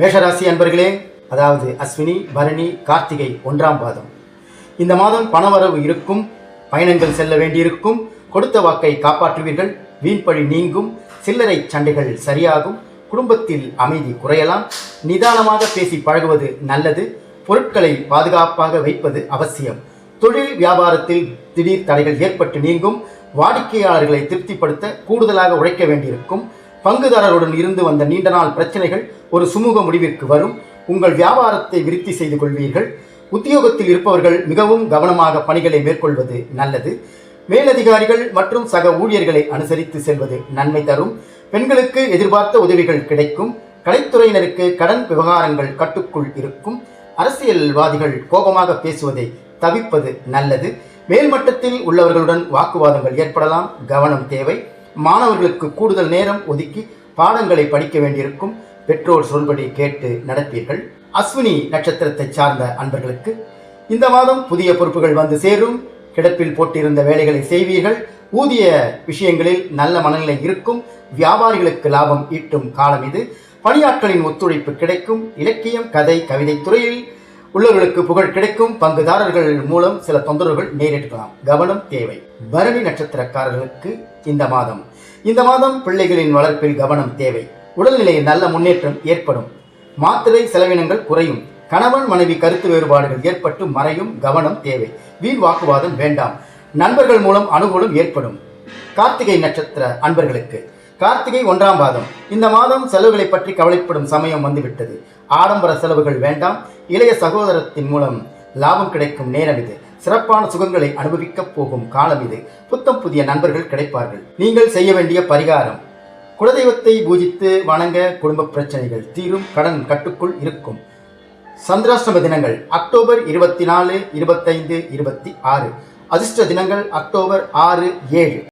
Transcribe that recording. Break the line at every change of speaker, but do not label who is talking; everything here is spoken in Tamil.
மேஷராசி அன்பர்களே அதாவது அஸ்வினி பரணி கார்த்திகை ஒன்றாம் பாதம். இந்த மாதம் பணவரவு இருக்கும் பயணங்கள் செல்ல வேண்டியிருக்கும் கொடுத்த வாக்கை காப்பாற்றுவீர்கள் வீண்பழி நீங்கும் சில்லறை சண்டைகள் சரியாகும் குடும்பத்தில் அமைதி குறையலாம் நிதானமாக பேசி பழகுவது நல்லது பொருட்களை பாதுகாப்பாக வைப்பது அவசியம். தொழில் வியாபாரத்தில் திடீர் தடைகள் ஏற்பட்டு நீங்கும் வாடிக்கையாளர்களை திருப்திப்படுத்த கூடுதலாக உழைக்க வேண்டியிருக்கும் பங்குதாரருடன் இருந்து வந்த நீண்ட நாள் பிரச்சனைகள் ஒரு சுமூக முடிவிற்கு வரும். உங்கள் வியாபாரத்தை விருத்தி செய்து கொள்வீர்கள். உத்தியோகத்தில் இருப்பவர்கள் மிகவும் கவனமாக பணிகளை மேற்கொள்வது நல்லது. மேலதிகாரிகள் மற்றும் சக ஊழியர்களை அனுசரித்து செல்வது நன்மை தரும். பெண்களுக்கு எதிர்பார்த்த உதவிகள் கிடைக்கும். கலைத்துறையினருக்கு கடன் விவகாரங்கள் கட்டுக்குள் இருக்கும். அரசியல்வாதிகள் கோபமாக பேசுவதை தவிப்பது நல்லது. மேல்மட்டத்தில் உள்ளவர்களுடன் வாக்குவாதங்கள் ஏற்படலாம். கவனம் தேவை. மாணவர்களுக்கு கூடுதல் நேரம் ஒதுக்கி பாடங்களை படிக்க வேண்டியிருக்கும் பெற்றோர் சொல்படி கேட்டு நடப்பீர்கள். அஸ்வினி நட்சத்திரத்தை சார்ந்த அன்பர்களுக்கு இந்த மாதம் புதிய பொறுப்புகள் வந்து சேரும். கிடப்பில் போட்டிருந்த வேலைகளை செய்வீர்கள். ஊதிய விஷயங்களில் நல்ல மனநிலை இருக்கும். வியாபாரிகளுக்கு லாபம் ஈட்டும் காலம் இது. பணியாட்களின் ஒத்துழைப்பு கிடைக்கும். இலக்கியம் கதை கவிதை துறையில் உள்ளவர்களுக்கு புகழ் கிடைக்கும். பங்குதாரர்கள் மூலம் சில தொந்தரவுகள் நேரிடலாம். கவனம் தேவை. பரணி நட்சத்திரக்காரர்களுக்கு இந்த மாதம். இந்த மாதம் பிள்ளைகளின் வளர்ப்பில் கவனம் தேவை. உடல்நிலையில் நல்ல முன்னேற்றம் ஏற்படும். மாத்திரை செலவினங்கள் குறையும். கணவன் மனைவி கருத்து வேறுபாடுகள் ஏற்பட்டு மறையும். கவனம் தேவை. வீண் வாக்குவாதம் வேண்டாம். நண்பர்கள் மூலம் அனுகூலம் ஏற்படும். கார்த்திகை நட்சத்திர அன்பர்களுக்கு கார்த்திகை ஒன்றாம் பாதம். இந்த மாதம் செலவுகளை பற்றி கவலைப்படும் சமயம் வந்துவிட்டது. ஆடம்பர செலவுகள் வேண்டாம். இளைய சகோதரத்தின் மூலம் லாபம் கிடைக்கும் நேரம் இது. சிறப்பான சுகங்களை அனுபவிக்கப் போகும் காலம் இது. புத்தம் புதிய நண்பர்கள் கிடைப்பார்கள். நீங்கள் செய்ய வேண்டிய பரிகாரம். குலதெய்வத்தை பூஜித்து வணங்க குடும்ப பிரச்சனைகள் தீரும். கடன் கட்டுக்குள் இருக்கும். சந்திராஷ்டம தினங்கள் அக்டோபர் இருபத்தி நாலு இருபத்தைந்து இருபத்தி ஆறு. அதிர்ஷ்ட தினங்கள் அக்டோபர் ஆறு ஏழு.